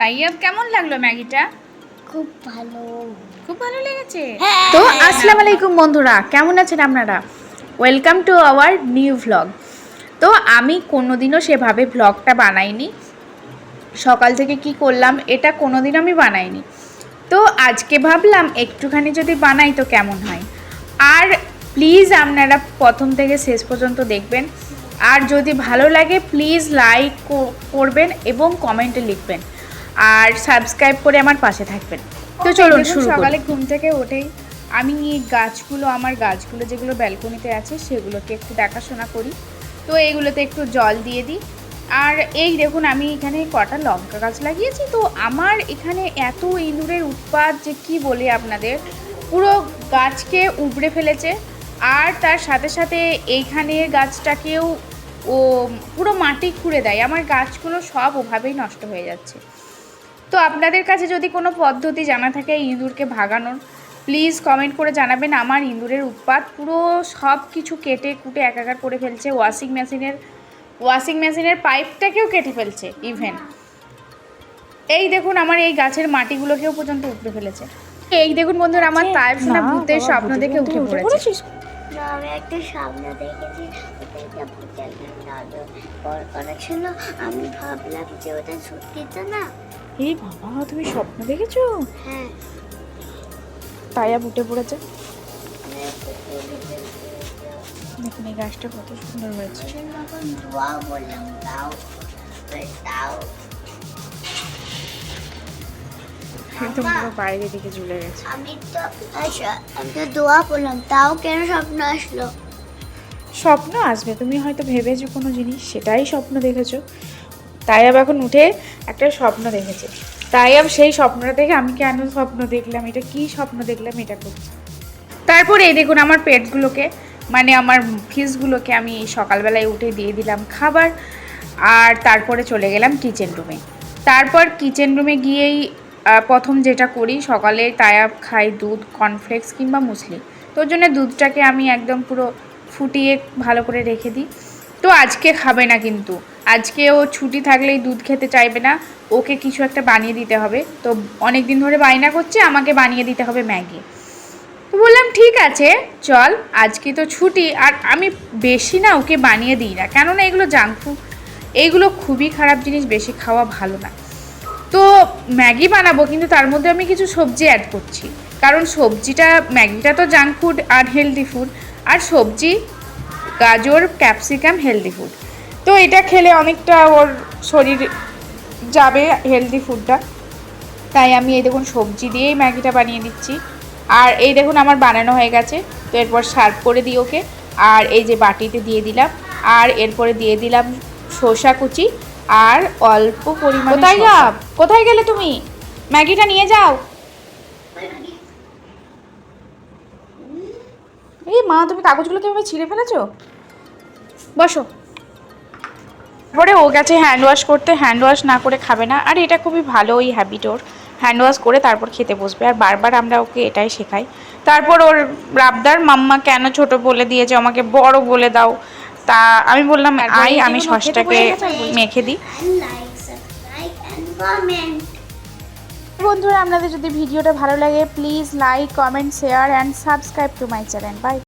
তাইয়াব কেমন লাগল ম্যাগিটা? খুব ভালো। খুব ভালো লেগেছে? হ্যাঁ। তো আসসালামু আলাইকুম বন্ধুরা কেমন আছেন আপনারা? Welcome to our new vlog তো আমি কোনোদিনও সেভাবে ভ্লগটা বানাইনি। সকাল থেকে কি করলাম এটা কোনোদিন আমি বানাইনি। তো আজকে ভাবলাম একটুখানি যদি বানাই তো কেমন হয়? আর প্লিজ আপনারা প্রথম থেকে শেষ পর্যন্ত দেখবেন। আর যদি ভালো লাগে প্লিজ লাইক করবেন এবং কমেন্টে লিখবেন। আর সাবস্ক্রাইব করে আমার পাশে থাকবেন। তো চলুন শুরু সকালে ঘুম থেকে উঠেই আমি এই গাছগুলো আমার গাছগুলো যেগুলো ব্যালকনিতে আছে সেগুলোকে একটু দেখাশোনা করি। তো এইগুলোতে একটু জল দিয়ে দিই। আর এই দেখুন আমি এখানে কটা লঙ্কা গাছ লাগিয়েছি। তো আমার এখানে এত ইঁদুরের উৎপাত যে কি বলি আপনাদের পুরো গাছকে উবড়ে ফেলেছে। আর তার সাথে সাথে এইখানে গাছটাকেও ও পুরো মাটি খুঁড়ে দেয়। আমার গাছগুলো সব ওভাবেই নষ্ট হয়ে যাচ্ছে। তো আপনাদের কাছে যদি কোনো পদ্ধতি জানা থাকে এই ইঁদুরকে ভাগানোর প্লিজ কমেন্ট করে জানাবেন। আমার ইঁদুরের উৎপাত পুরো সব কিছু কেটে কুটে একাকার করে ফেলছে। ওয়াশিং মেশিনের ওয়াশিং মেশিনের পাইপটাকেও কেটে ফেলছে ইভেন এই দেখুন আমার এই গাছের মাটিগুলোকেও পর্যন্ত উপড়ে ফেলেছে। এই দেখুন বন্ধুরা আমার তাইব সোনা ভূতের স্বপ্ন দেখে উঠে পড়েছে। আমি একটা স্বপ্ন দেখেছি ওটা একটা ভূতের জাদু করা ছিল আমি ভাবলাম যে ওটা সত্যি তো না। এই বাবা তুমি স্বপ্ন দেখেছ? হ্যাঁ। তাইয়া উঠে পড়েছে। দেখুন এই গাছটা কত সুন্দর হয়েছে। বাইরে দিকে ঝুলে গেছে। আমি তো আচ্ছা আমি তো দোয়া বললাম তাও কেন স্বপ্ন আসলো? স্বপ্ন আসবে তুমি হয়তো ভেবেছো কোনো জিনিস সেটাই স্বপ্ন দেখেছ। তাই আব এখন উঠে একটা স্বপ্ন দেখেছে। তাই আব সেই স্বপ্নটা দেখে আমি কেন স্বপ্ন দেখলাম? এটা কি স্বপ্ন দেখলাম? এটা করছি। তারপরে এই দেখুন আমার পেটগুলোকে মানে আমার ফিসগুলোকে আমি সকালবেলায় উঠে দিয়ে দিলাম খাবার আর তারপরে চলে গেলাম কিচেন রুমে তারপর কিচেন রুমে গিয়েই প্রথম যেটা করি সকালে তায়াব খাই দুধ কর্নফ্লেক্স কিংবা মুসলি। তোর জন্য দুধটাকে আমি একদম পুরো ফুটিয়ে ভালো করে রেখে দিই। তো আজকে খাবে না কিন্তু। আজকে ও ছুটি থাকলেই দুধ খেতে চাইবে না। ওকে কিছু একটা বানিয়ে দিতে হবে। তো অনেক দিন ধরে বায়না করছে, আমাকে বানিয়ে দিতে হবে ম্যাগি। তো বললাম, ঠিক আছে, চল, আজকে তো ছুটি, আর আমি বেশি না ওকে বানিয়ে দিই না। কেননা এগুলো জাঙ্ক ফুড এইগুলো খুবই খারাপ জিনিস, বেশি খাওয়া ভালো না। তো ম্যাগি বানাবো, কিন্তু তার মধ্যে আমি কিছু সবজি অ্যাড করছি। কারণ সবজিটা, ম্যাগিটা তো জাঙ্ক ফুড আর হেলদি ফুড আর সবজি, গাজর ক্যাপসিকাম হেলদি ফুড তো এটা খেলে অনেকটা ওর শরীর যাবে হেলদি ফুডটা তাই আমি এই দেখুন সবজি দিয়েই ম্যাগিটা বানিয়ে দিচ্ছি। আর এই দেখুন আমার বানানো হয়ে গেছে তো এরপর সার্ভ করে দিই ওকে। আর এই যে বাটিতে দিয়ে দিলাম আর এরপরে দিয়ে দিলাম শসা কুচি আর অল্প পরিমাণে কোথায় যাও কোথায় গেলে তুমি? ম্যাগিটা নিয়ে যাও। এই মা তুমি কাগজগুলো কীভাবে ছিঁড়ে ফেলেছো? বসো। পরে ও গেছে হ্যান্ড ওয়াশ করতে হ্যান্ড ওয়াশ না করে খাবে না। আর এটা খুবই ভালো ওই হ্যাবিট ওর। হ্যান্ড ওয়াশ করে তারপর খেতে বসবে। আর বারবার আমরা ওকে এটাই শেখাই। তারপর ওর রাবদার মাম্মা কেন ছোট বলে দিয়েছে? আমাকে বড় বলে দাও। তা আমি বললাম আই আমি সসটাকে মেখে দিই। বন্ধুরা আপনাদের যদি ভিডিওটা ভালো লাগে please like comment share and subscribe to my channel bye